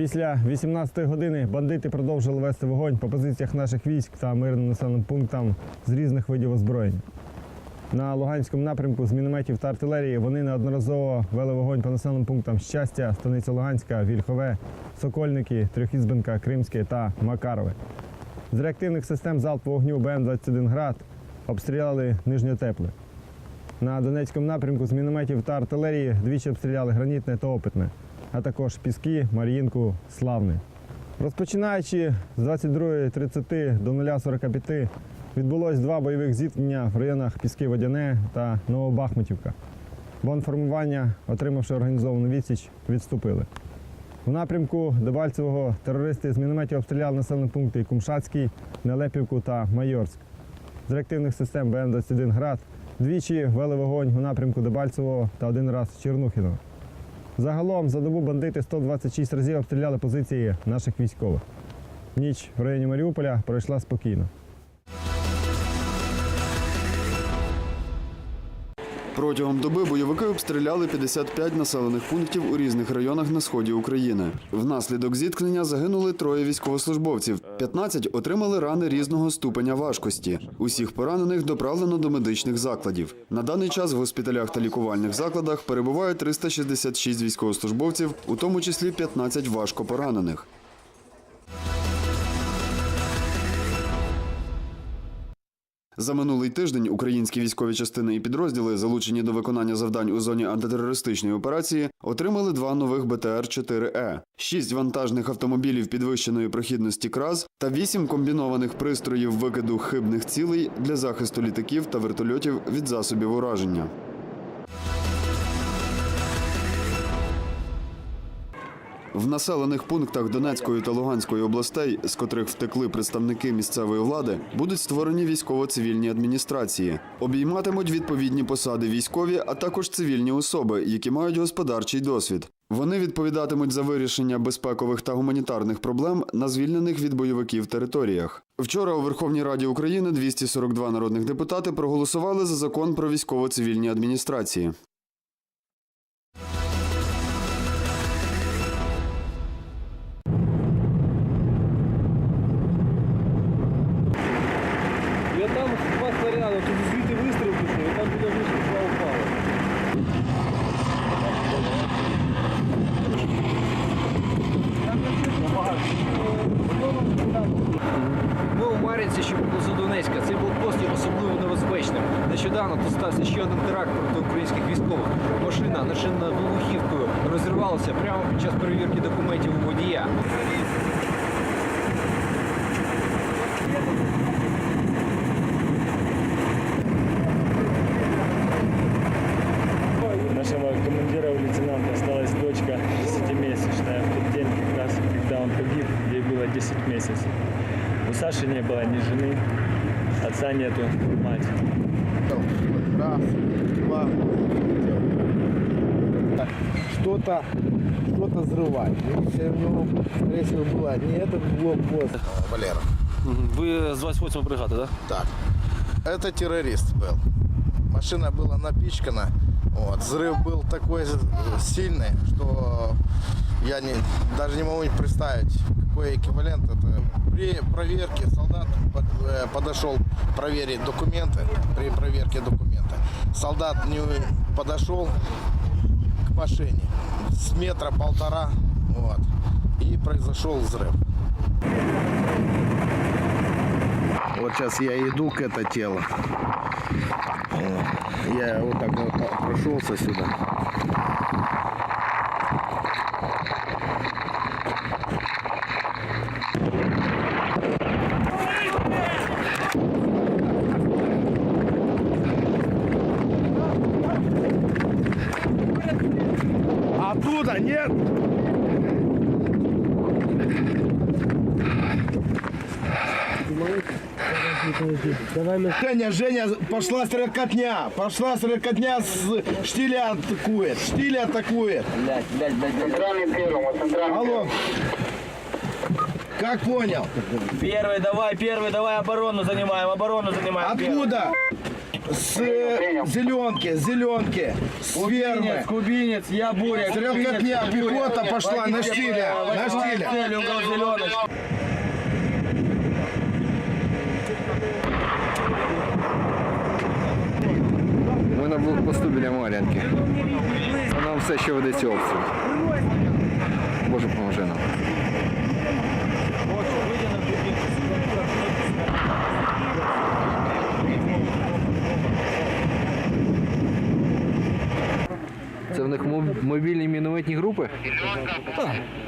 Після 18-ї години бандити продовжили вести вогонь по позиціях наших військ та мирним населеним пунктам з різних видів озброєння. На Луганському напрямку з мінометів та артилерії вони неодноразово вели вогонь по населеним пунктам Щастя, Станиця Луганська, Вільхове, Сокольники, Трьохізбенка, Кримське та Макарове. З реактивних систем залпового вогню БМ-21 «Град» обстріляли Нижньотепле. На Донецькому напрямку з мінометів та артилерії двічі обстріляли гранітне та опитне, а також Піски, Мар'їнку, Славне. Розпочинаючи з 22.30 до 0.45 відбулось два бойових зіткнення в районах Піски Водяне та Новобахмутівка. Бонформування, отримавши організовану відсіч, відступили. У напрямку Дебальцевого терористи з мінометів обстріляли населені пункти Кумшацький, Нелепівку та Майорськ. З реактивних систем БМ-21 «Град» двічі вели вогонь у напрямку Дебальцевого та один раз Чернухіного. Загалом за добу бандити 126 разів обстріляли позиції наших військових. Ніч в районі Маріуполя пройшла спокійно. Протягом доби бойовики обстріляли 55 населених пунктів у різних районах на сході України. Внаслідок зіткнення загинули троє військовослужбовців. 15 отримали рани різного ступеня важкості. Усіх поранених доправлено до медичних закладів. На даний час в госпіталях та лікувальних закладах перебуває 366 військовослужбовців, у тому числі 15 важко поранених. За минулий тиждень українські військові частини і підрозділи, залучені до виконання завдань у зоні антитерористичної операції, отримали два нових БТР-4Е, шість вантажних автомобілів підвищеної прохідності КРАЗ та вісім комбінованих пристроїв викиду хибних цілей для захисту літаків та вертольотів від засобів ураження. В населених пунктах Донецької та Луганської областей, з котрих втекли представники місцевої влади, будуть створені військово-цивільні адміністрації. Обійматимуть відповідні посади військові, а також цивільні особи, які мають господарчий досвід. Вони відповідатимуть за вирішення безпекових та гуманітарних проблем на звільнених від бойовиків територіях. Вчора у Верховній Раді України 242 народних депутати проголосували за закон про військово-цивільні адміністрації. Снаряди, тут звідти вистріл пішов, і там біля вишки два упали. Ми у Мар'їнці, що поблизу Донецька. Цей блокпост є особливо небезпечним. Нещодавно тут стався ще один теракт проти українських військових. Машина, начинена вибухівкою, розірвалася прямо під час перевірки документів у водія. Саши не было ни жены, отца нету, мать. Раз, два, что-то что-то взрывать. Если у него, скорее всего, была не этот блокпост. Валера. Ви з 28 бригади, так? Так. Это террорист был. Машина была напичкана. Вот. Взрыв был такой сильный, что я не, даже не могу представить, какой эквивалент это. При проверке солдат э, подошел проверить документы, при проверке документа. Солдат не подошел к машине с метра полтора, вот, и произошел взрыв. Вот сейчас я иду к это тело. Я вот так вот прошелся сюда. Нет! Женя, Женя, пошла стрелкотня, пошла стрелкотня, с штиля атакует, штиля атакует. Алло. Как понял? Первый, давай, первый, давай оборону занимаем, оборону занимаем. Откуда? С зеленки, зеленки, с фермы. кубинец, я буря. Стрелкотня, пехота пошла на штиле, на штиле. Ми на блокпосту біля Мар'янки. А нам все ще ведеться обстріл. Боже, поможи нам. Це в них моб- мобільні мінометні групи?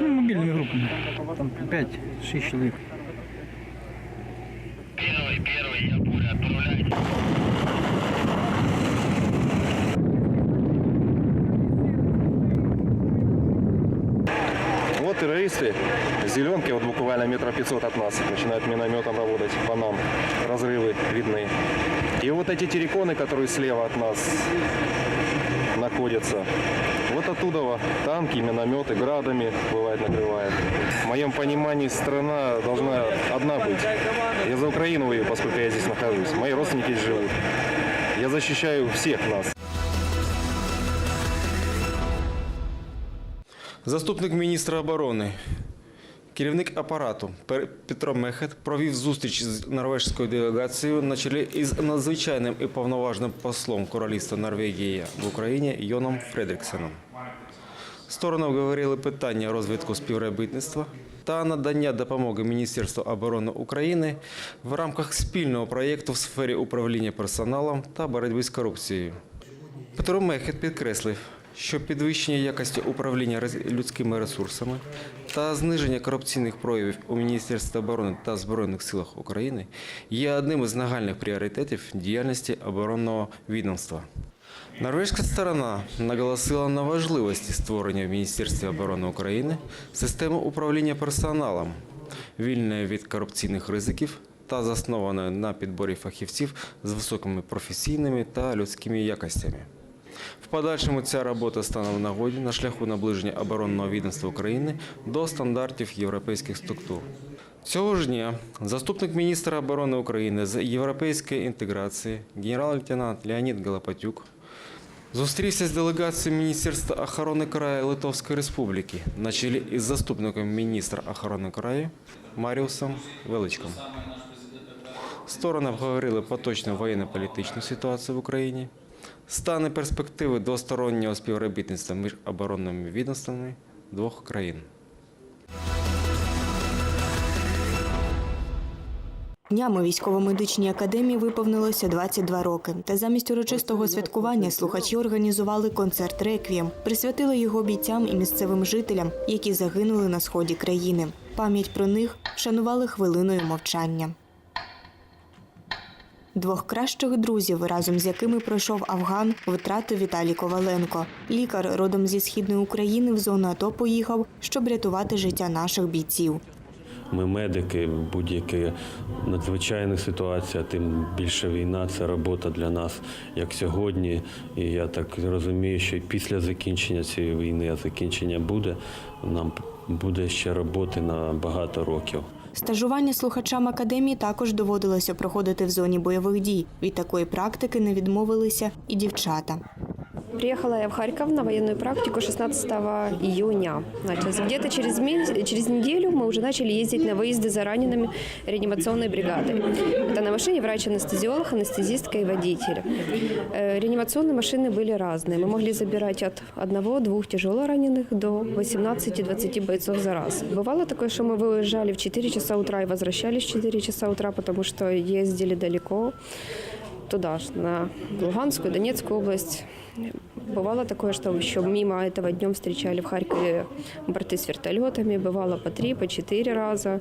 мобильными группами. Там 5-6 человек. Вот террористы, зеленки, вот буквально метров 500 от нас, начинают минометом работать по нам. Разрывы видны. И вот эти терриконы, которые слева от нас находятся, вот оттуда танки, минометы, градами бывает накрывает. В моем понимании страна должна одна быть. Я за Украину воюю, поскольку я здесь нахожусь. Мои родственники здесь живут. Я защищаю всех нас. Заступник міністра оборони, керівник апарату Петро Мехет провів зустріч з норвежською делегацією на чолі із надзвичайним і повноважним послом Королівства Норвегії в Україні Йоном Фредріксеном. Сторони обговорили питання розвитку співробітництва та надання допомоги Міністерству оборони України в рамках спільного проєкту в сфері управління персоналом та боротьби з корупцією. Петро Мехет підкреслив, що підвищення якості управління людськими ресурсами та зниження корупційних проявів у Міністерстві оборони та Збройних силах України є одним із нагальних пріоритетів діяльності оборонного відомства. Норвежська сторона наголосила на важливості створення в Міністерстві оборони України системи управління персоналом, вільної від корупційних ризиків та заснованої на підборі фахівців з високими професійними та людськими якостями. В подальшому ця робота стане в нагоді на шляху наближення оборонного відомства України до стандартів європейських структур. Цього ж дня заступник міністра оборони України з європейської інтеграції генерал-лейтенант Леонід Галапатюк зустрівся з делегацією Міністерства охорони краю Литовської Республіки на чолі із заступником міністра охорони краю Маріусом Величком. Сторони обговорили поточну воєнно-політичну ситуацію в Україні, стани перспективи двостороннього співробітництва між оборонними відомствами двох країн. Днями військово-медичній академії виповнилося 22 роки. Та замість урочистого святкування слухачі організували концерт реквієм, присвятили його бійцям і місцевим жителям, які загинули на сході країни. Пам'ять про них вшанували хвилиною мовчання. Двох кращих друзів, разом з якими пройшов Афган, втратив Віталій Коваленко. Лікар родом зі східної України в зону АТО поїхав, щоб рятувати життя наших бійців. Ми медики, будь-яка надзвичайна ситуація, тим більше війна це робота для нас, як сьогодні. І я так розумію, що після закінчення цієї війни, а закінчення буде, нам буде ще роботи на багато років. Стажування слухачам академії також доводилося проходити в зоні бойових дій. Від такої практики не відмовилися і дівчата. Приехала я в Харьков на военную практику 16 июня. Значит, где-то через, месяц, через неделю мы уже начали ездить на выезды за ранеными реанимационной бригады. Это на машине врач-анестезиолог, анестезистка и водитель. Э, Реанимационные машины были разные. Мы могли забирать от одного-двух тяжело раненых до 18-20 бойцов за раз. Бывало такое, что мы выезжали в 4 часа утра и возвращались в 4 часа утра, потому что ездили далеко туда, ж, на Луганскую, Донецкую область. Бывало такое, что еще мимо этого днем встречали в Харькове борты с вертолетами. Бывало по три, по четыре раза.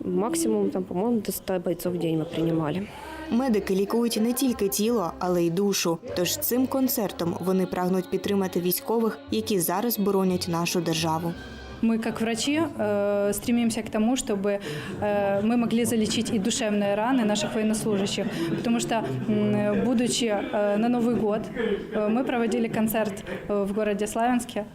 Максимум, там, по-моему, до 100 бойцов в день мы принимали. Медики лікують не тільки тіло, але й душу. Тож цим концертом вони прагнуть підтримати військових, які зараз боронять нашу державу. Мы, как врачи, э, стремимся к тому, чтобы э, мы могли залечить и душевные раны наших военнослужащих. Потому что, м, будучи э, на Новый год, э, мы проводили концерт э, в городе Славянске,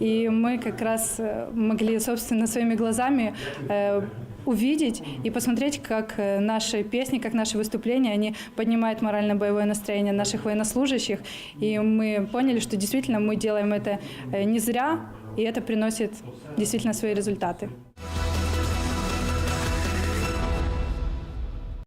и мы как раз э, могли, собственно, своими глазами э, увидеть и посмотреть, как э, наши песни, как наши выступления, они поднимают морально-боевое настроение наших военнослужащих. И мы поняли, что действительно мы делаем это э, не зря, и это приносит действительно свои результаты.